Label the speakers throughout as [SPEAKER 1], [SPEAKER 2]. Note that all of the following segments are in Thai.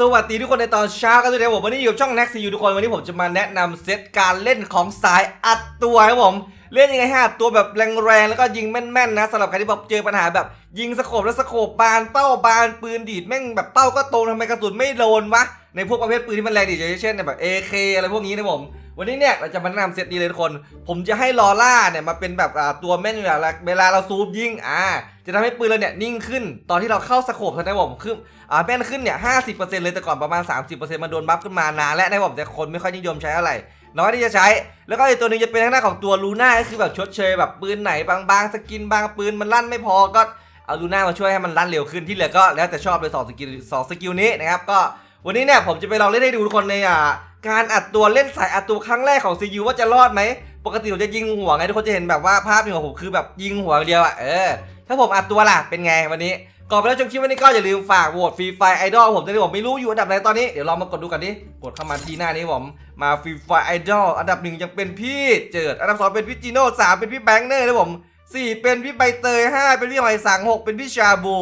[SPEAKER 1] สวัสดีทุกคนในตอนเช้ากันด้วยนะผมวันนี้อยู่กับช่อง Next You ทุกคนวันนี้ผมจะมาแนะนำเซตการเล่นของสายอัดตัวครับผม เล่นยังไงให้อัดตัวแบบแรงๆแล้วก็ยิงแม่นๆนะสำหรับใครที่แบบเจอปัญหาแบบ ยิงสโคบแล้วสโคบบานเป้าบานปืนดีดแม่งแบบเป้าก็ตรงทำไมกระสุนไม่โดนวะในพวกประเภทปืนที่มันแรงดีดอย่างเช่นแบบ AK อะไรพวกนี้นะผม วันนี้เนี่ยเราจะมาแนะนำเซตนี้เลยทุกคน ผมจะให้ลอร่าเนี่ยมาเป็นแบบอ่าตัวแม่นเวลาเวลาเราซูมยิงอ่าจะทำให้ปืนเราเนี่ยนิ่งขึ้น ตอนที่เราเข้าสโคปท่านั้นผมคืออ่าแม่นขึ้นเนี่ยห้าสิบเปอร์เซ็นต์เลยแต่ก่อนประมาณ30%มันโดนบัฟขึ้นมานานและในผมแต่คนไม่ค่อยนิยมใช้อะไรน้อยที่จะใช้ แล้วก็อีกตัวนึงจะเป็นทางด้านของตัวลูน่าก็คือแบบชดเชยแบบปืนไหนบางบางสกินบางปืนมันลั่นไม่พอก็เอาลูน่ามาช่วยให้มันลั่นเร็วขึ้นที่เหลือก็แล้วแต่ชอบเลยสองสกิลสองสกิลนี้นะครับก็วันนี้เนี่ยผมจะไปลองเล่นให้ดูทุกคนในอ่า การอัดตัวเล่นสายอัดตัวครั้งแรกของซียูว่าจะรอดไหม ปกติผมจะยิงหัวไงทุกคนจะเห็นแบบว่าภาพของผมคือแบบยิงหัวอย่างเดียวอะเออ ถ้าผมอัดตัวล่ะเป็นไงวันนี้ ก่อนไปแล้วชมคลิปวันนี้ก็อย่าลืมฝากโหวตฟรีไฟไอดอลผมตอนนี้ผมไม่รู้อยู่อันดับไหนตอนนี้ เดี๋ยวลองมากดดูกันดิ กดเข้ามาที่หน้านี้ผม มาฟรีไฟไอดอลอันดับหนึ่งยังเป็นพี่เจิด อันดับสองเป็นพี่จีโน่สามเป็นพี่แบงค์เนอร์นะผมสี่เป็นพี่ใบเตยห้าเป็นพี่หอยสังหกเป็นพี่ชาบู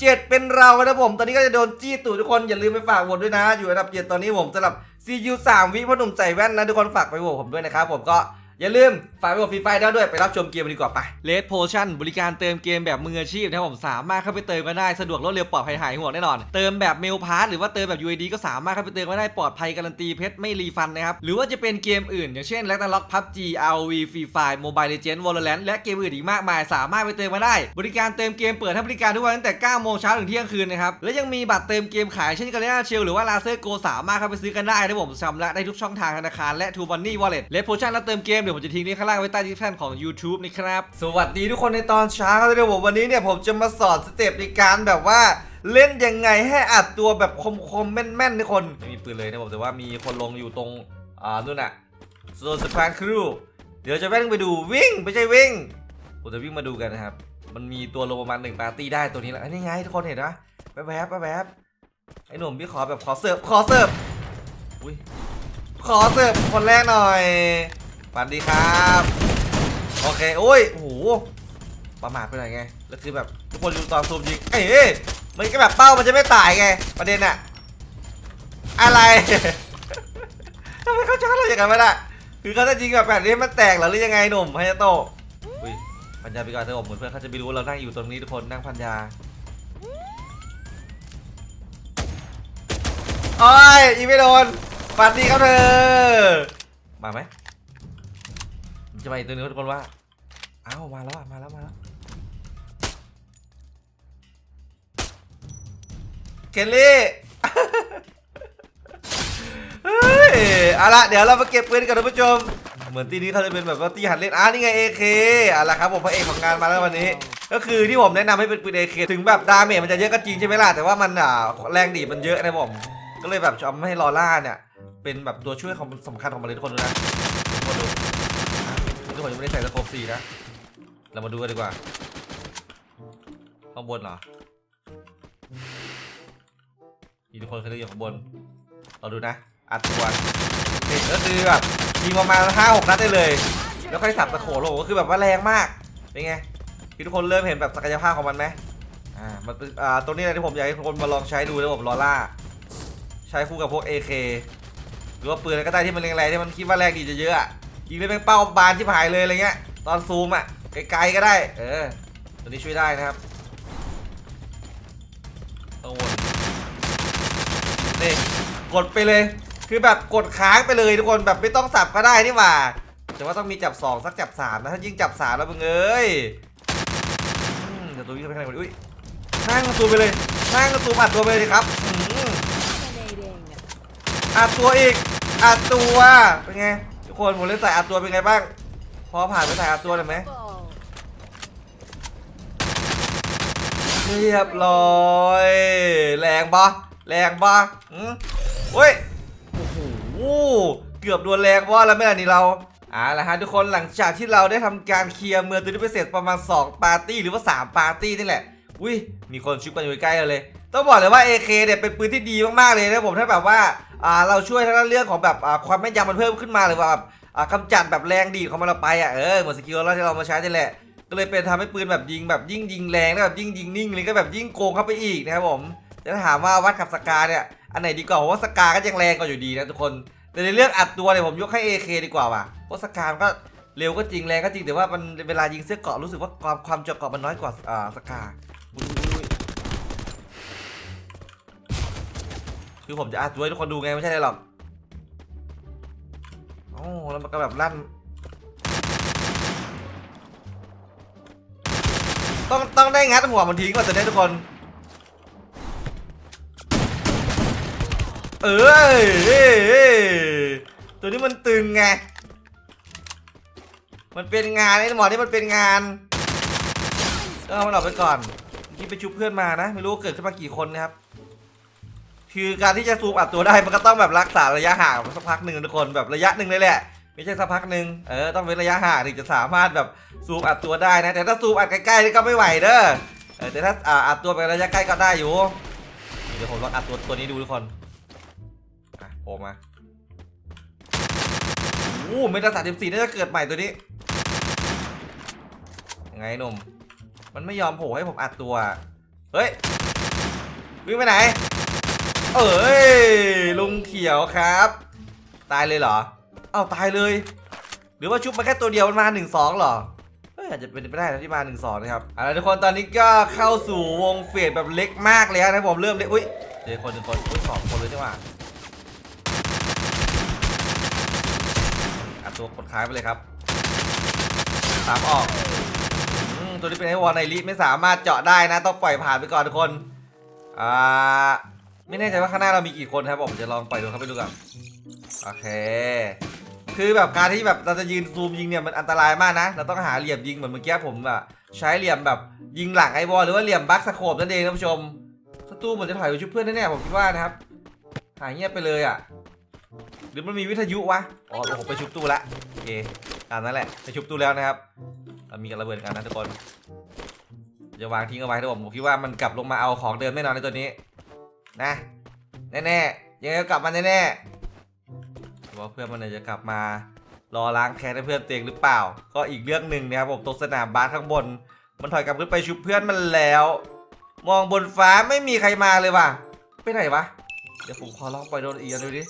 [SPEAKER 1] เจ็ดเป็นเรานะผม ตอนนี้ก็จะโดนจี้ตูดทุกคนอย่าลืมไปฝากโหวตด้วยนะ อยู่อันดับเจ็ดตอนนี้ผมสำหรับ ซียูสามวิพ่อหนุ่มใส่แว่นนะทุกคนฝากไปโหวตผมด้วยนะครับผมก็ อย่าลืมฝากไปกดฟรีไฟได้ด้วย ไปรับชมเกมดีกว่าไปเลดโพชั่นบริการเติมเกมแบบมืออาชีพนะครับผมสามารถเข้าไปเติมกันได้สะดวกรวดเร็วปลอดภัยหายห่วงแน่นอน เติมแบบเมลพาสหรือว่าเติมแบบ UID ก็สามารถเข้าไปเติมกันได้ปลอดภัยการันตีเพชรไม่รีฟันนะครับหรือว่าจะเป็นเกมอื่น อย่างเช่น l a g n a r o k PUBG ROV Free Fire Mobile Legends Valorant และเกมอื่นอีกมากมาย สามารถไปเติมมาได้ บริการเติมเกมเปิดให้บริการทุกวันตั้งแต่9โมงเช้าถึงเที่ยงคืนนะครับและยังมีบัตรเติมเกมขายเช่นกันเลน่าเชลหรือว่าลาเซอร์โกสามารถเข้าไปซื้อกันได้นะผมชำระได้ทุกช่องทางธนาคารและ True Money Wallet เลดโพชั่นและเติมเกมเดี๋ยวผมจะทิ้งลิงก์ข้างล่างไว้ใต้ที่แท่นของ YouTube นะครับ สวัสดีทุกคนในตอนเช้าเลยนะผมวันนี้เนี่ยผมจะมาสอนสเต็ปในการแบบว่าเล่นยังไงให้อัดตัวแบบคมๆแม่นๆทุกคนไม่มีปืนเลยนะผมแต่ว่ามีคนลงอยู่ตรงอ่านู่นน่ะโซนสะพานครูเดี๋ยวจะแว่นไปดูวิ่งไม่ใช่วิ่งผมจะวิ่งมาดูกันนะครับ มันมีตัวลงประมาณหนึ่งปาร์ตี้ได้ตัวนี้แหละนนี้ไงทุกคนเห็นปะแวบๆแวบๆไอ้หนุ่มพี่ขอแบบขอเสิร์ฟขอเสิร์ฟอุ้ยขอเสิร์ฟคนแรกหน่อย สวัสดีครับ โอเคโอ้ยโอ้โหประมาทไปหน่อยไงแล้วคือแบบทุกคนดูตอนซูมยิงเอ้ยมันก็แบบเป้ามันจะไม่ตายไง ประเด็นอะอะไรทำไมเขาชอบเราอย่างนั้นไม่ได้คือเขาจะยิงแบบแบบนี้มันแตกหรือยังไงหนุ่มไฮยาโตะอุ้ยพันยาไปก่อนเถอะผมเหมือนเพื่อนเขาจะไม่รู้เรานั่งอยู่ตรงนี้ทุกคนนั่งพันยาโอ้ยยิงไม่โดนฝันดีครับเธอมาไหม จะมาอีกตัวหนึงทุกคนว่าอ้าวมาแล้วมาแล้วมาแล้วเคลลี่เฮ้ยเอาละเดี๋ยวเรามาเก็บปืนกันท่านผู้ชม เหมือนตีนี้เขาจะเป็นแบบว่าตีหันเล่นอ่านี่ไง AK เคอาละครับผมพระเอกของงานมาแล้ววันนี้ ก็คือที่ผมแนะนำให้เป็นปืน AK ถึงแบบดาเมจมันจะเยอะก็จริงใช่ไหมล่ะแต่ว่ามันอ่าแรงดีมันเยอะนะผมก็เลยแบบชอบให้ลอร่าเนี่ยเป็นแบบตัวช่วยของสำคัญของมันเลยทุกคนดูนะทุกคนดู ทุกคนยังไม่ได้ใส่สโคปสี่นะ เรามาดูกันดีกว่า ข้างบนเหรอ มีทุกคนเคยดูอยู่ข้างบน เราดูนะ อัดตัวนี่ก็คือแบบยิงประมาณห้าหกนัดได้เลย แล้วค่อยสับตะโขลงก็คือแบบว่าแรงมาก เป็นไงคือทุกคนเริ่มเห็นแบบศักยภาพของมันไหมอ่า มันเป็น อ่า ตัวนี้แหละที่ผมอยากให้ทุกคนมาลองใช้ดูนะผมลอร่า ใช้คู่กับพวก AK หรือว่าปืนอะไรก็ได้ที่มันแรงๆที่มันคิดว่าแรงดีจะเยอะอะ ยิงได้เป็นเป้าบานที่หายเลยอะไรเงี้ย ตอนซูมอะไกลๆก็ได้ เออ ตัวนี้ช่วยได้นะครับต้องวนนี่กดไปเลย คือแบบกดค้างไปเลยทุกคนแบบไม่ต้องสับก็ได้นี่หว่า แต่ว่าต้องมีจับสองสักจับสามนะถ้ายิ่งจับสามแล้วมึงเอ้ยเดี๋ยวตัววิ่งไปข้างในอนอุ้ยนั่งกระตูมไปเลยนั่งกระตูมอัดตัวไปเลยครับอืมอัดตัวอีกอัดตัวเป็นไง ทุกคนผมเล่นสายอัดตัวเป็นไงบ้าง พอผ่านไปสายอัดตัวเลยไหมเรียบร้อย แรงปะแรงปะอืมเฮ้ยโอ้โหเกือบโดนแรงว่าแล้วไม่ล่ะนี่เราอ่าละฮะทุกคนหลังจากที่เราได้ทำการเคลียร์เมืองตัวนี้ไปเสร็จประมาณ 2 ปาร์ตี้หรือว่า 3 ปาร์ตี้นี่แหละอุ้ยมีคนชุบกันอยู่ใกล้เราเลย ต้องบอกเลยว่า AK เนี่ยเป็นปืนที่ดีมากๆเลยนะผมถ้าแบบว่าอ่าเราช่วยทางด้าเรื่องของแบบอ่าความแม่นยำมันเพิ่มขึ้นมาเลยว่าแบบอ่ากำจัดแบบแรงดีดของมันเราไปอะเออเหมือนสกิลเราที่เรามาใช้นี่แหละ ก็เลยเป็นทำให้ปืนแบบยิงแบบยิ่งยิงแรงแล้วแบบยิ่งยิงนิ่งเลยก็แบบยิ่งโกงเข้าไปอีกนะครับผมจะถามว่าวัดกับสกาเนี่ยอันไหนดีกว่าเพราะว่าสกาก็ยังแรงกว่าอยู่ดีนะทุกคน แต่ในเรื่องอัดตัวเนี่ยผมยกให้ AK ดีกว่าว่ะเพราะสกามันก็เร็วก็จริงแรงก็จริงแต่ว่ามันเวลายิงเสื้อเกาะรู้สึกว่าความความเจาะเกาะมันน้อยกว่าอ่าสกา คือผมจะอัดตัวให้ทุกคนดูไงไม่ใช่อะไรหรอกโอ้แล้วมันก็แบบลั่น ต้องต้องได้งัดหัวมันทิ้งก่อนตัวเนี้ทุกคนเอ้ยเอ้ยเอ้ยตัวนี้มันตึงไง มันเป็นงานไอ้หมอนี่มันเป็นงานก็เอามันออกไปก่อนเมื่อกี้ไปชุบเพื่อนมานะ ไม่รู้เกิดขึ้นมากี่คนนะครับ คือการที่จะซูมอัดตัวได้มันก็ต้องแบบรักษาระยะห่างสักพักหนึ่งทุกคนแบบระยะหนึ่งเลยแหละไม่ใช่สักพักหนึ่งเออต้องเป็นระยะห่างถึงจะสามารถแบบซูมอัดตัวได้นะ แต่ถ้าซูมอัดใกล้ๆนี่ก็ไม่ไหวเด้อเออแต่ถ้าอ่าอัดตัวไประยะใกล้ก็ได้อยู่เดี๋ยวผมลองอัดตัวตัวนี้ดูทุกคนอะโผล่มาโอ้เมตาสามสิบสี่น่าจะเกิดใหม่ตัวนี้ยังไงหนุ่มมันไม่ยอมโผล่ให้ผมอัดตัว เฮ้ยวิ่งไปไหน เอ้ยลุงเขียวครับ ตายเลยเหรอ เอ้าตายเลย หรือว่าชุบมาแค่ตัวเดียวมันมา1นสองหรอเฮ้ยอาจจะเป็นไปได้นะที่มา1นสองนะครับเอาละทุกคนตอนนี้ก็เข้าสู่วงเฟดแบบเล็กมากเลยนะผมเริ่มเล็กอุ้ยเจอคนหนึ่งคนอุ้ยสองคนเลยใช่ไหมอัดตัวกดค้ายไปเลยครับสามออกอืมตัวนี้เป็นไอวอลในลิไม่สามารถเจาะได้นะ ต้องปล่อยผ่านไปก่อนทุกคนอ่า ไม่แน่ใจว่าข้างหน้าเรามีกี่คนครับผมจะลองปล่อยดูเขาไปดูก่อนโอเค คือแบบการที่แบบเราจะยืนซูมยิงเนี่ยมันอันตรายมากนะ เราต้องหาเหลี่ยมยิงเหมือนเมื่อกี้ผมอะใช้เหลี่ยมแบบยิงหลังไอบอลหรือว่าเหลี่ยมบัคสโคปนั่นเองท่านผู้ชมศัตรูเหมือนจะถอยไปชุบเพื่อนแน่ๆผมคิดว่านะครับ หายเงียบไปเลยอะหรือมันมีวิทยุวะอ๋อผมไปชุบตู้ละโอเคตามนั้นแหละไปชุบตู้แล้วนะครับเรามีกันระเบิดกันนะทุกคนจะวางทิ้งเอาไว้นะผมผมคิดว่ามันกลับลงมาเอาของเดิมแน่นอนในตัวนี้ นะแน่ๆยังไงก็กลับมาแน่ๆว่าเพื่อนมันจะกลับมา รอล้างแค้นให้เพื่อนเตียงหรือเปล่า ก็อีกเรื่องหนึ่งนะครับผมตกสนามบาสข้างบน มันถอยกลับขึ้นไปชุบเพื่อนมันแล้ว มองบนฟ้าไม่มีใครมาเลยว่ะไปไหนวะเดี๋ยวผมขอลองปล่อยโดนอีกอันดูดิ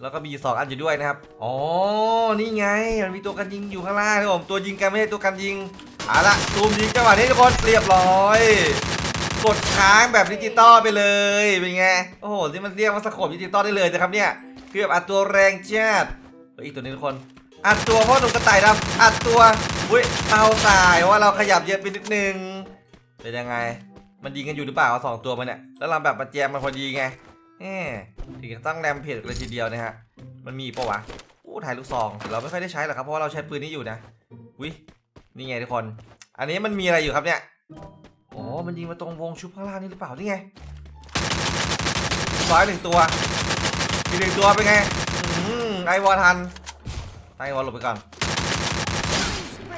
[SPEAKER 1] แล้วก็มีสองอันอยู่ด้วยนะครับ อ๋อ นี่ไง มันมีตัวกันยิงอยู่ข้างล่างนะครับผม ตัวยิงกันไม่ใช่ตัวกันยิงเอาละซูมยิงจังหวะนี้ทุกคน เรียบร้อย กดค้างแบบดิจิตอลไปเลยเป็นไงโอ้โหนี่มันเรียกว่าสโคปดิจิตอลได้เลยนะครับเนี่ยคือแบบอัดตัวแรงจัดเฮ้ยอีกตัวนี้ทุกคน อัดตัวเพราะหนุ่มกระต่ายดำอัดตัวอุ้ยเอาตายว่าเราขยับเยอะไปนิดนึงเป็นยังไง มันยิงกันอยู่หรือเปล่าสองตัวมันเนี่ยแล้วเราแบบมาแจมมันพอดีไงแหมถึงจะต้องแรมเพจเลยทีเดียวนะฮะมันมีปะวะอู้ถ่ายลูกซองเราไม่ค่อยได้ใช้หรอกครับเพราะว่าเราใช้ปืนนี้อยู่นะอุ้ยนี่ไงทุกคน อันนี้มันมีอะไรอยู่ครับเนี่ย อ๋อ มันยิงมาตรงวงชุบข้างล่างนี่หรือเปล่า นี่ไงร้อยหนึ่งตัวอีกหนึ่งตัวเป็นไง อืมไอวอลทัน ไอวอลหลบไปก่อน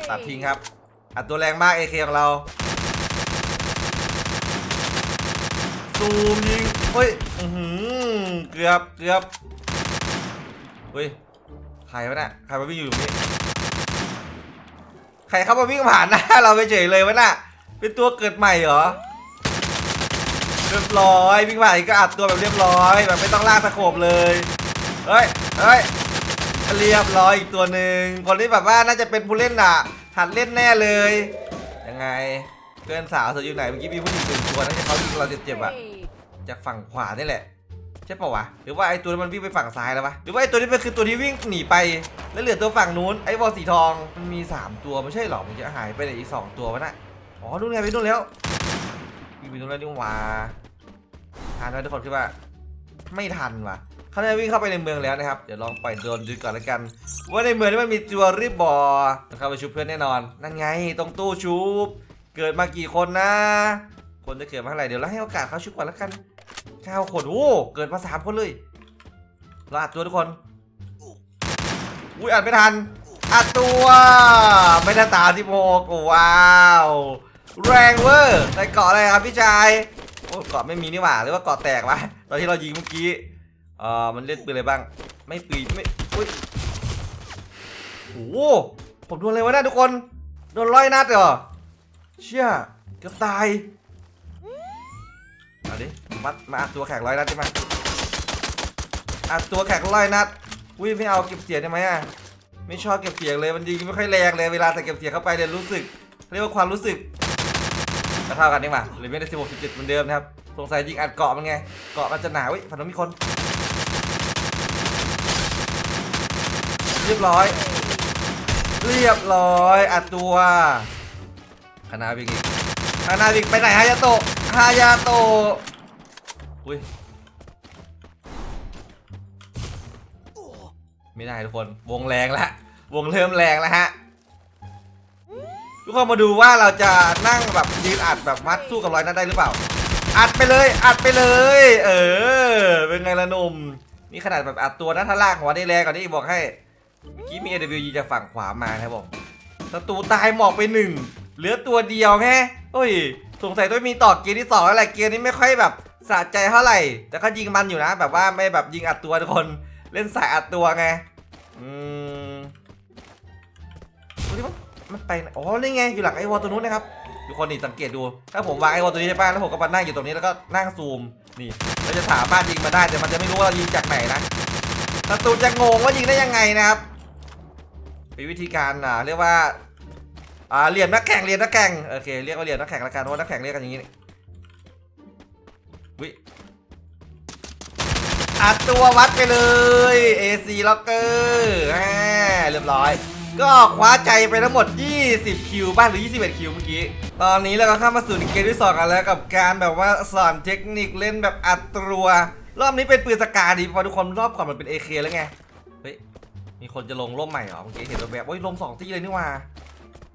[SPEAKER 1] ตัดทิ้งครับ อัดตัวแรงมาก AK ของเรา ซูมยิง เฮ้ย อือหือเกือบ เกือบเฮ้ย ใครวะน่ะใครมาวิ่งอยู่ตรงนี้ ใครเข้ามาวิ่งผ่านหน้าเราไปเฉยเลยวะน่ะ เป็นตัวเกิดใหม่เหรอ เรียบร้อยวิ่งผ่านก็อัดตัวแบบเรียบร้อย แบบไม่ต้องลากตะโขบเลย เฮ้ยเฮ้ยเรียบร้อยอีกตัวหนึ่งคนที่แบบว่าน่าจะเป็นผู้เล่นอะ หัดเล่นแน่เลย ยังไงเพื่อนสาวเธออยู่ไหนเมื่อกี้มีผู้หญิงหนึ่งตัวนะที่เขายิงเราเจ็บๆอะจากฝั่งขวานี่แหละใช่ปะวะหรือว่าไอ้ตัวนั้นมันวิ่งไปฝั่งซ้ายแล้วปะหรือว่าไอ้ตัวนี้มันคือตัวที่วิ่งหนีไป แล้วเหลือตัวฝั่งนู้นไอ้บอลสีทองมันมี 3 ตัวไม่ใช่หรอมันจะหายไปไหนอีก 2 ตัววะน่ะ อ๋อนู่นไงไปนู่นแล้ววิ่งไปนู่นแล้วนี่หว่าทันไหมทุกคนคิดว่า ไม่ทันว่ะเขาจะวิ่งเข้าไปในเมืองแล้วนะครับ เดี๋ยวลองปล่อยโดรนดูก่อนแล้วกัน ว่าในเมืองนี้มันมีจัวรีบบอเข้าไปชุบเพื่อนแน่นอน นั่นไงตรงตู้ชุบ เกิดมากี่คนนะ คนจะเกิดมาเท่าไหร่เดี๋ยวเราให้โอกาสเขาชุบก่อนแล้วกันเก้าคนโอ้เกิดมาสามคนเลยเราอัดตัวทุกคน อุ้ยอัดไม่ทันอัดตัว ไม่ได้ตาที่โมกว้าว แรงเวอร์ใส่เกาะอะไรครับพี่ชายโอ้เกาะไม่มีนี่หว่าหรือว่าเกาะแตกวะตอนที่เรายิงเมื่อกี้เอ่อมันเล่นปืนอะไรบ้าง ไม่ปืนไม่อุ้ยโอ้โหผมโดนอะไรวะเนี่ยทุกคนโดนร้อยนัดเหรอเชี่ยเกือบตายเอาดิมามาอัดตัวแขกร้อยนัดใช่ไหมอัดตัวแขกร้อยนัดอุ้ยไม่เอาเก็บเสียงได้ไหมอะไม่ชอบเก็บเสียงเลยมันยิงไม่ค่อยแรงเลยเวลาแต่เก็บเสียงเข้าไปเนี่ยรู้สึกเรียกว่าความรู้สึก เท่ากันนี่หว่าหรือไม่ได้สิบหกสิบเจ็ดเหมือนเดิมนะครับ สงสัยยิงอัดเกาะมันไง เกาะมันจะหนาเว้ยฝันู้นมีคน เรียบร้อย เรียบร้อยอัดตัวคานาบิกอีกคานาบิกไปไหนฮายาโตะฮายาโตะอุ้ยไม่ได้ทุกคน วงแรงแล้ววงเริ่มแรงแล้วฮะ ทุกคนมาดูว่าเราจะนั่งแบบยืนอัดแบบมัดสู้กับรอยนั้นได้หรือเปล่า อัดไปเลย อัดไปเลย เออ เป็นไงละหนุ่มนี่ขนาดแบบอัดตัวนะถ้าลากหัวได้แรงกว่านี้บอกให้เมื่อกี้มี AWG จากฝั่งขวามาครับผมศัตรูตายหมอกไปหนึ่งเหลือตัวเดียวแค่โอ้ยสงสัยต้องมีต่อเกมที่สองแล้วแหละเกมนี้ไม่ค่อยแบบสะใจเท่าไหร่ แต่ก็ยิงมันอยู่นะ แบบว่าไม่แบบยิงอัดตัวทุกคนเล่นสายอัดตัวไงอืมดูดิ มันไปไหนอ๋อนี่ไงอยู่หลังไอวอลตัวนู้นนะครับทุกคนนี่สังเกตดู ถ้าผมวางไอวอลตัวนี้ใช่ป่ะแล้วผมก็มานั่งอยู่ตรงนี้แล้วก็นั่งซูมนี่เราจะสามารถยิงมาได้แต่มันจะไม่รู้ว่าเรายิงจากไหนนะศัตรูจะงงว่ายิงได้ยังไงนะครับเป็นวิธีการอ่าเรียกว่าอ่าเหรียญนักแข่งเหรียญนักแข่งโอเคเรียกว่าเหรียญนักแข่งละกันเพราะว่านักแข่งเรียกกันอย่างนี้วิอัดตัววัดไปเลย AC Locker เรียบร้อย ก็คว้าใจไปทั้งหมด 20 คิวบ้านหรือ 21 คิวเมื่อกี้ ตอนนี้เราก็เข้ามาสู่ในเกมที่2กันแล้วกับการแบบว่าสอนเทคนิคเล่นแบบอัดตัว รอบนี้เป็นปืนสกาดีเพราะทุกคนรอบก่อนมันเป็น AK แล้วไง เฮ้ย มีคนจะลงร่มใหม่เหรอเมื่อกี้เห็นแบบโอ้ยลมสองตีเลยนี่ว่า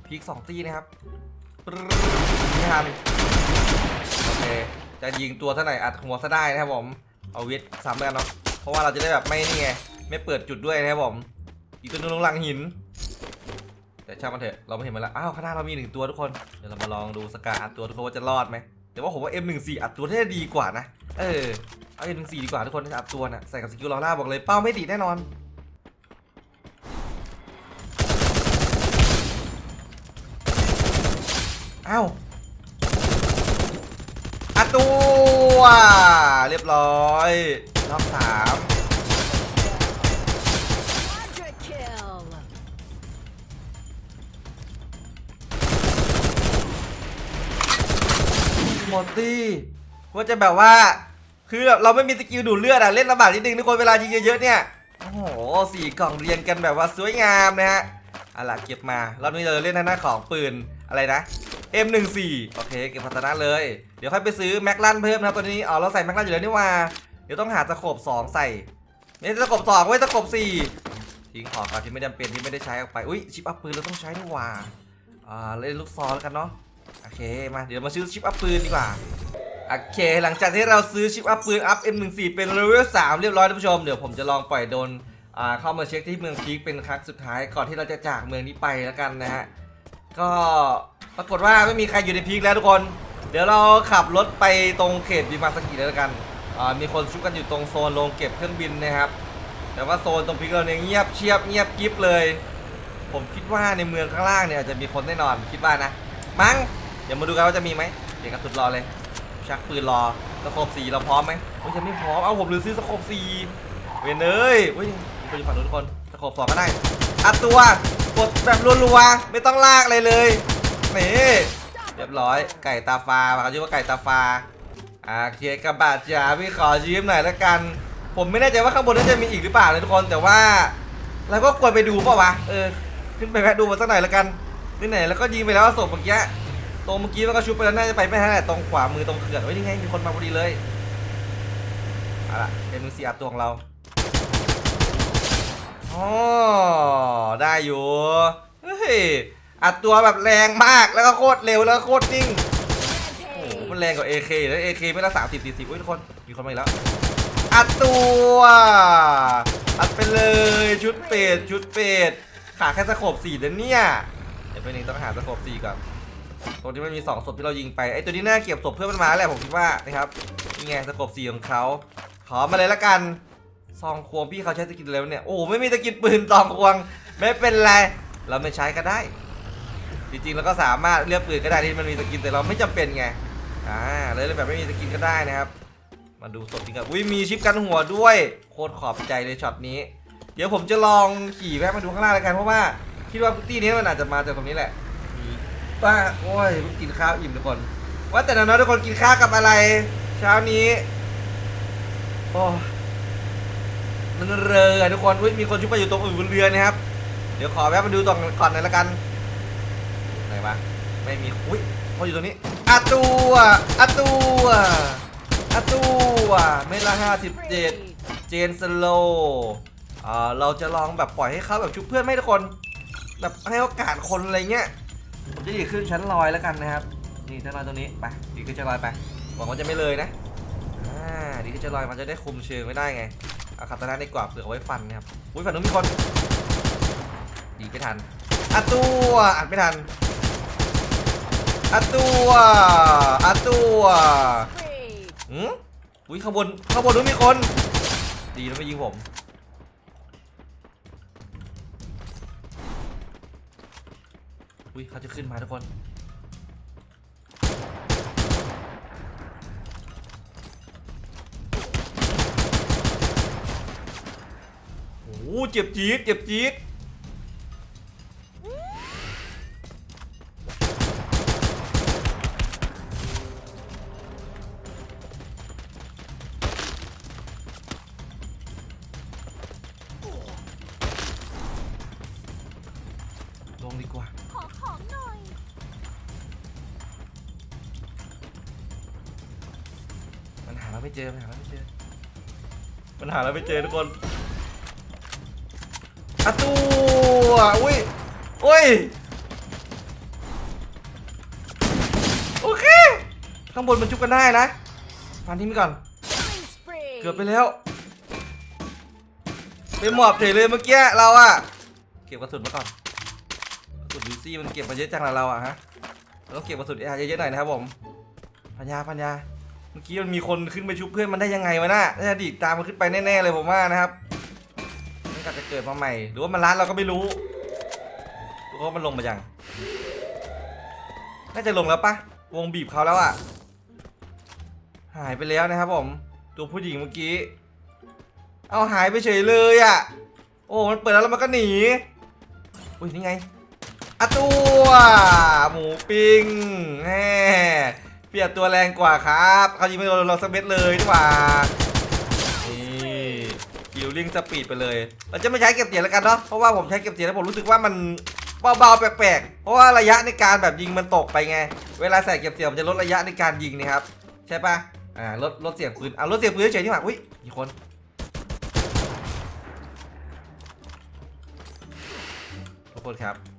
[SPEAKER 1] พีคสองตีนะครับไม่ทันโอเคจะยิงตัวเท่าไหร่อัดหัวซะได้นะครับผม เอาเวทซ้ำแล้วกันเนาะ เพราะว่าเราจะได้แบบไม่นี่ไง ไม่เปิดจุดด้วยนะครับผม อีกตัวนึงลงหลังหิน แต่ช่างมันเถอะเราไม่เห็นมันแล้วอ้าวข้างหน้าเรามีหนึ่งตัวทุกคนเดี๋ยวเรามาลองดูสกาตัวทุกคนว่าจะรอดไหมแต่ว่าผมว่า M14 อัดตัวได้ดีกว่านะเออเอา M14 ดีกว่าทุกคนอัดตัวน่ะใส่กับสกิลลอร่าบอกเลยเป้าไม่ติดแน่นอนอ้าวอัดตัว เรียบร้อยรอบสาม หมดตี้ว่าจะแบบว่า คือแบบเราไม่มีสกิลดูดเลือดอะเล่นลำบากนิดนึงทุกคนเวลายิงเยอะๆเนี่ย โอ้โหสี่กล่องเรียงกันแบบว่าสวยงามนะฮะเอาล่ะเก็บมารอบนี้เราจะเล่นทาหน้าของปืนอะไรนะ M14 โอเคเก็บพัฒนาเลย เดี๋ยวค่อยไปซื้อแม็กลันเพิ่มนะครับตอนนี้อ๋อเราใส่แม็กลันอยู่แล้วนี่ว่าเดี๋ยวต้องหาตะขบสองใส่ไม่ใช่ตะขบสองไว้ยตะขบสี่ทิ้งของก่อนที่ไม่จำเป็นที่ไม่ได้ใช้ออกไปอุ้ยชิปอัพปืนเราต้องใช้นี่ว่าอ่าเล่นลูกซองแล้วกันเนาะ โอเคมาเดี๋ยวมาซื้อชิปอัพปืนดีกว่าโอเคหลังจากที่เราซื้อชิปอัพปืนอัพ M14 เป็นเลเวล3เรียบร้อยท่านผู้ชมเดี๋ยวผมจะลองปล่อยโดนเข้ามาเช็คที่เมืองพีคเป็นครั้งสุดท้ายก่อนที่เราจะจากเมืองนี้ไปแล้วกันนะฮะก็ปรากฏว่าไม่มีใครอยู่ในพีคแล้วทุกคน เดี๋ยวเราขับรถไปตรงเขตบิมาสกิแล้วกันมีคนชุกกันอยู่ตรงโซนโรงเก็บเครื่องบินนะครับ แต่ว่าโซนตรงพีคเราเนี่ยเงียบเชียบเงียบกิฟเลย ผมคิดว่าในเมืองข้างล่างเนี่ยอาจจะมีคนแน่นอนคิดว่านะ มั้งเดี๋ยวมาดูกันว่าจะมีไหมเดี๋ยวกระสุนรอเลย ชักปืนรอสโคบสีเราพร้อมไหมโอ้ยยังไม่พร้อมเอาผมลืมซื้อสโคบสีเวนเอ้ยเฮ้ยมีคนอยู่ฝั่งนู้นทุกคนสโคบสองก็ได้อัดตัวกดแบบรัวๆไม่ต้องลากเลยเลยนี่เรียบร้อยไก่ตาฟาเขาชื่อว่าไก่ตาฟาอ่าเคกระบาดจ๋าพี่ขอยืมหน่อยละกัน ผมไม่แน่ใจว่าข้างบนนั้นจะมีอีกหรือเปล่านะทุกคนแต่ว่าเราก็ควรไปดูเปล่าวะเออขึ้นไปแวะดูมันสักหน่อยละกัน นี่ไหนแล้วก็ยิงไปแล้วศพเมื่อกี้ตรงเมื่อกี้มันก็ชุบไปแล้วน่าจะไปไม่ทันแหละตรงขวามือตรงเขื่อนเฮ้ยนี่ไงมีคนมาพอดีเลยเอาล่ะเป็นมือสีอัดตัวของเราอ๋อได้อยู่เฮ้ยอัดตัวแบบแรงมากแล้วก็โคตรเร็วแล้วก็โคตรนิ่งโอ้โหมันแรงกว่า AK แล้ว AK ไม่ละสามสิบสี่สิบอุ้ยทุกคนมีคนมาอีกแล้วอัดตัวอัดไปเลยชุดเป็ดชุดเป็ดขาแค่สะโคบสี่เดยวเนี่ย ดี๋ยวไปหนึ่งต้องหาสโคบสี่ก่อนตรงที่มันมี2ศพที่เรายิงไปไอ้ตัวนี้น่าเก็บศพเพื่อนมันมาแหละผมคิดว่านะครับนี่ไงสกบสีของเขาขอมาเลยละกันซองควงพี่เขาใช้สกินแล้วเนี่ยโอ้ไม่มีสกินปืนซองควงไม่เป็นไรเราไม่ใช้ก็ได้ จริงๆเราก็สามารถเลือกปืนก็ได้ที่มันมีสกินแต่เราไม่จำเป็นไงอ่าเลยแบบไม่มีสกินก็ได้นะครับมาดูศพจริงกันอุ้ยมีชิปกันหัวด้วย โคตรขอบใจเลยช็อตนี้ เดี๋ยวผมจะลองขี่แวะมาดูข้างล่างแล้วกันเพราะว่า คิดว่าที่นี้มันอาจจะมาจากตรงนี้แหละป้าโอ้ยกินข้าวอิ่มทุกคน ว่าแต่น้องๆทุกคนกินข้าวกับอะไร เช้านี้โอ้มันเรือะทุกคนอุ้ยมีคนชุบไปอยู่ตรงอื่นบนเรือนะครับ เดี๋ยวขอแวะมาดูตรงก่อนหน่อยละกันไหนวะไม่มีอุ้ยเขาอยู่ตรงนี้อาตัวอาตัวอาตัวเมตรละห้าสิบเจ็ดเจนสโลอ่าเราจะลองแบบปล่อยให้เขาแบบชุบเพื่อนไม่ทุกคน แบบให้โอกาสคนอะไรเงี้ยผมจะดีดขึ้นชั้นลอยแล้วกันนะครับ นี่ชั้นลอยตรงนี้ไปดีดขึ้นชั้นลอยไปหวังว่าจะไม่เลยนะอ่าดีดขึ้นชั้นลอยมันจะได้คุมเชิงไม่ได้ไงเอาคาตานะในกรอบเผื่อเอาไว้ฟันนะครับอุ้ยฝั่งนู้นมีคนดีดไม่ทันอัดตัวอัดไม่ทันอัดตัวอัดตัว
[SPEAKER 2] Spree.
[SPEAKER 1] หืมอุ้ยข้างบนข้างบนนู้นมีคน ดีนะไม่ยิงผม อุ้ยเขาจะขึ้นมาทุกคน โอ้โหเจ็บจี๊ดเจ็บจี๊ด ดีกว่า
[SPEAKER 2] ขอของหน่อย
[SPEAKER 1] มันหาเราไม่เจอ มันหาเราไม่เจอ มันหาเราไม่เจอทุกคนอะตัวอุ้ยอุ้ย โอเค ข้างบนมันชุบกันได้นะฟันทิ้งไปก่อน
[SPEAKER 2] Killing spree.
[SPEAKER 1] เกือบไปแล้วไปหมอบเฉยเลยเมื่อกี้เราอะเก็บกระสุนมาก่อนกระสุนยู ซี่มันเก็บมาเยอะจังละเราอะฮะเราต้องเก็บกระสุนเอเยอะๆหน่อยนะครับผมพัญญาพัญญาเมื่อกี้มันมีคนขึ้นไปชุบเพื่อนมันได้ยังไงวะน่ะน่าดีตามมันขึ้นไปแน่ๆเลยผมว่านะครับมันกลับจะเกิดมาใหม่ หรือว่ามันร้านเราก็ไม่รู้หรือว่ามันลงมายังน่าจะลงแล้วปะวงบีบเขาแล้วอะหายไปแล้วนะครับผมตัวผู้หญิงเมื่อกี้ เอาหายไปเฉยเลยอะโอ้มันเปิดแล้วแล้วมันก็หนีอุ้ยนี่ไง อะตัวหมูปิ้งแหมเปียบตัวแรงกว่าครับเขายิงไม่โดนเราสักเม็ดเลยดีกว่านี่คิวลิงสปีดไปเลยเราจะไม่ใช้เก็บเสียงแล้วกันเนาะเพราะว่าผมใช้เก็บเสียงแล้วผมรู้สึกว่ามันเบาๆแปลกๆ เพราะว่าระยะในการแบบยิงมันตกไปไง เวลาใส่เก็บเสียงมันจะลดระยะในการยิงนะครับ ใช่ปะอ่าลดลดเสียงปืนอ่าลดเสียงปืนเฉยๆที่หว่าอุ้ยมีคนขอบคุณครับ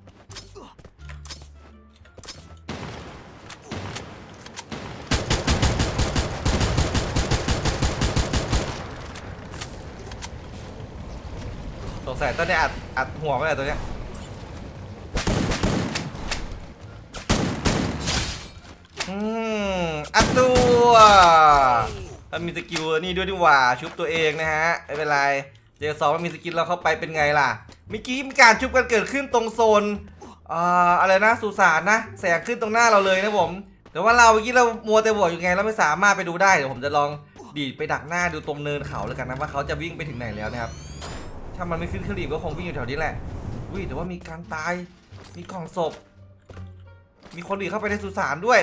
[SPEAKER 1] สงสัยต้นเนี้ยอัดอัดหัวไปเลยตัวเนี้ยอืมอัดตัวถ้ามีสกิลนี่ด้วยดีกว่าชุบตัวเองนะฮะไม่เป็นไรเจอสองมันมีสกิลเราเข้าไปเป็นไงล่ะเมื่อกี้มีการชุบกันเกิดขึ้นตรงโซนอ่าอะไรนะสุสานนะแสงขึ้นตรงหน้าเราเลยนะผมแต่ว่าเราเมื่อกี้เรามัวแต่บวกอยู่ไงเราไม่สามารถไปดูได้เดี๋ยวผมจะลองดีดไปดักหน้าดูตรงเนินเขาแล้วกันนะว่าเขาจะวิ่งไปถึงไหนแล้วนะครับ ถ้ามันไม่ขึ้นเครื่องดีดก็คงวิ่งอยู่แถวนี้แหละอุ้ยแต่ว่ามีการตาย มีกล่องศพ มีคนดีดเข้าไปในสุสานด้วย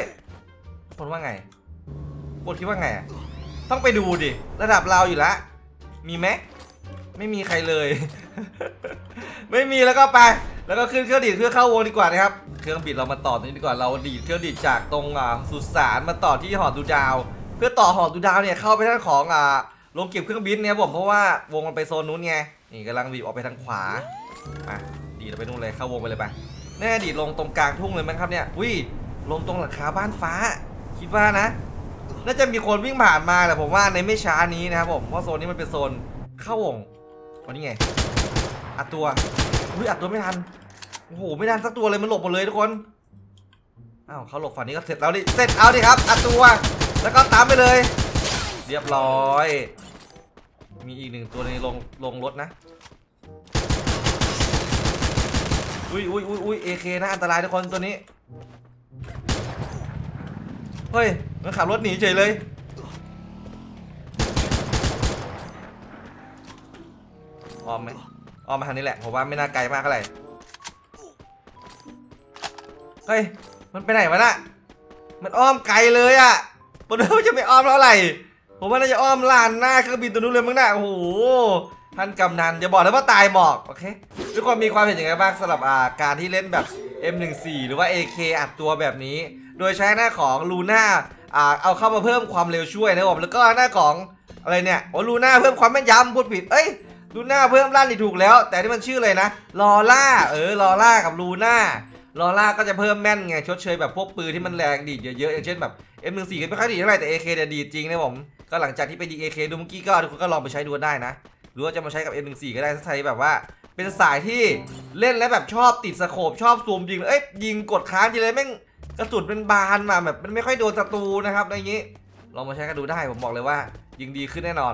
[SPEAKER 1] คนว่าไงคนคิดว่าไงอะต้องไปดูดิ ระดับเราอยู่แล้วมีไหมไม่มีใครเลย ไม่มีแล้วก็ไป แล้วก็ขึ้นเครื่องดีดเพื่อเข้าวงดีกว่านะครับ เครื่องบิดเรามาต่อตรงนี้ดีกว่า เราดีดเครื่องดีดจากตรงสุสานมาต่อที่หอดูดาว เพื่อต่อหอดูดาวเนี่ยเข้าไปทางของอ่าโรงเก็บเครื่องบินเนี่ยผมเพราะว่าวงมันไปโซนนู้นไง นี่กำลังบีบออกไปทางขวาอะดีดเราไปนู่นเลยเข้าวงไปเลยไปแน่ดีดลงตรงกลางทุ่งเลยมั้งครับเนี่ยอุ้ยลงตรงหลังคาบ้านฟ้า คิดว่านะน่าจะมีคนวิ่งผ่านมาแต่ผมว่าในไม่ช้านี้นะครับผมเพราะโซนนี้มันเป็นโซนเข้าวงวันนี้ไงอัดตัวอุ้ยอัดตัวไม่ทันโอ้โหไม่ทันสักตัวเลยมันหลบหมดเลยทุกคนอ้าวเขาหลบฝั่งนี้ก็เสร็จแล้วดิเสร็จเอาดิครับอัดตัว แล้วก็ตามไปเลย เรียบร้อย มีอีกหนึ่งตัวในลงลงรถนะ อุ้ยอุ้ยอุ้ยอุ้ยเอเคนะอันตรายทุกคนตัวนี้ เฮ้ย มันขับรถหนีเฉยเลย ออมไหมออมมาทางนี้แหละ ผมว่าไม่น่าไกลมากอะไรเฮ้ย มันไปไหนวะน่ะ มันอ้อมไกลเลยอะ่ะบนเรือจะไม่อ้อมแล้วอะไร ผมว่าน่าจะอ้อมลานหน้าเครื่องบินตัวนู้นเลยมั้งน่ะโอ้โหท่านกำนันอย่าบอกนะว่าตายหมอกโอเคทุกคนมีความเห็นยังไงบ้างสำหรับอ่าการที่เล่นแบบ M14 หรือว่า AK อัดตัวแบบนี้ โดยใช้หน้าของลูน่าอ่าเอาเข้ามาเพิ่มความเร็วช่วยนะครับผมแล้วก็หน้าของอะไรเนี่ยโอ้ลูน่าเพิ่มความแม่นยำพูดผิดเอ้ยลูน่าเพิ่มลั่นนี่ถูกแล้ว แต่ที่มันชื่ออะไรนะลอล่าเออลอล่ากับลูน่า ลอล่าก็จะเพิ่มแม่นไงชดเชยแบบพวกปืนที่มันแรงดีดเยอะๆ อย่างเช่นแบบ M14 ก็ไม่ค่อยดีเท่าไหร่แต่ AK เนี่ยดีจริงนะผม ก็หลังจากที่ไปยิง AK ดูเมื่อกี้ก็ทุกคนก็ลองไปใช้ดูได้นะ หรือว่าจะมาใช้กับ M14 ก็ได้ถ้าใช้แบบว่า เป็นสายที่เล่นแล้วแบบชอบติดสโคปชอบซูมยิงเอ้ยยิงกดค้างทีเลยแม่งกระสุนเป็นบานมาแบบมันไม่ค่อยโดนศัตรูนะครับอะไรอย่างนี้ลองมาใช้กันดูได้ผมบอกเลยว่า ยิงดีขึ้นแน่นอน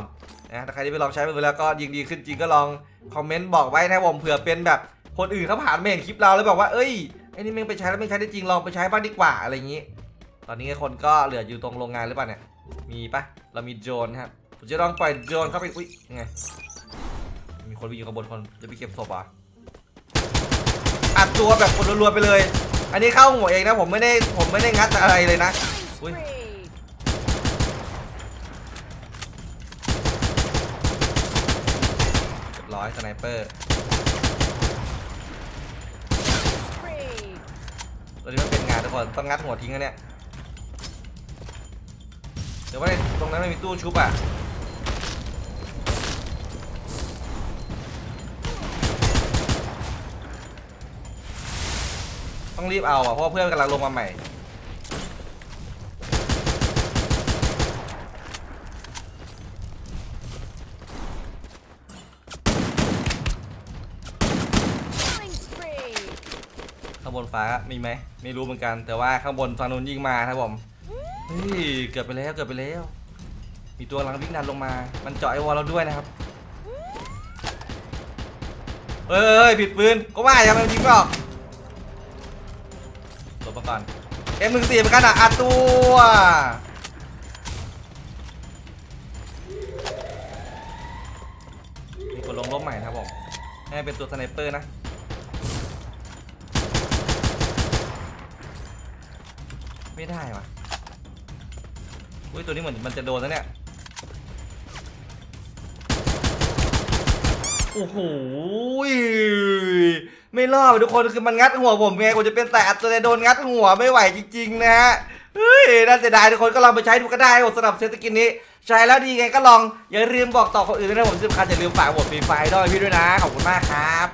[SPEAKER 1] นะถ้าใครที่ไปลองใช้ไปแล้วก็ยิงดีขึ้นจริงก็ลองคอมเมนต์บอกไว้นะผมเผื่อเป็นแบบคนอื่นเขาผ่านมาเห็นคลิปเราแล้วบอกว่าเอ้ย ไอ้นี่แม่งไปใช้แล้วไม่ใช้ได้จริงลองไปใช้บ้างดีกว่าอะไรอย่างนี้ ตอนนี้คนก็เหลืออยู่ตรงโรงงานหรือเปล่าเนี่ย มีปะเรามีโดรนครับ ผมจะลองปล่อยโดรนเข้าไป อุ้ยยังไง มีคนวิ่งอยู่ข้างบนคน จะไปเก็บศพอะอัดตัวแบบคนรัวๆไปเลย อันนี้เข้าหัวเองนะผมไม่ได้ผมไม่ได้งัดอะไรเลยนะ
[SPEAKER 2] Killing
[SPEAKER 1] Ui.
[SPEAKER 2] spree.
[SPEAKER 1] เรียร้อยสไนเปอร์ ตอนนี้มันเป็นงานทุกคนต้องงัดหัวทิ้งกันเนี่ยเดี๋ยวว่าในตรงนั้นไม่มีตู้ชุบอะต้องรีบเอาอะเพราะว่าเพื่อนกำลังลงมาใหม่
[SPEAKER 2] Killing spree.
[SPEAKER 1] ข้างบ นฟ้ามีไหมไม่รู้เหมือนกัน แต่ว่าข้างบนฝั่งนู้นยิงมาครับผมเฮ้ยเกือบไปแล้วเกือบไปแล้ว มีตัวกำลังวิ่งดันลงมา มันเจาะไอวอลเราด้วยนะครับเฮ้ยผิดปืนก็ว่าอย่ามันยิงไม่ออกหลบมาก่อนเอ็มหนึ่งสี่เหมือนกันอะอัดตัวมีคนลงร่มใหม่นะครับผมให้เป็นตัวสไนเปอร์นะ ไม่ได้วะอุ้ยตัวนี้เหมือนมันจะโดนแล้วเนี่ย โอ้โหยไม่รอดทุกคนคือมันงัดหัวผมไงผมจะเป็นแต่อัดตัวแต่โดนงัดหัวไม่ไหวจริงๆนะฮะเฮ้ยน่าเสียดายทุกคนก็ลองไปใช้ดูก็ได้ผมสำหรับเซตกินนี้ ใช้แล้วดีไงก็ลองอย่าลืมบอกต่อคนอื่นด้วยนะผมที่สำคัญอย่าลืมฝากบทฟรีไฟล์ด้วยพี่ด้วยนะ ขอบคุณมากครับ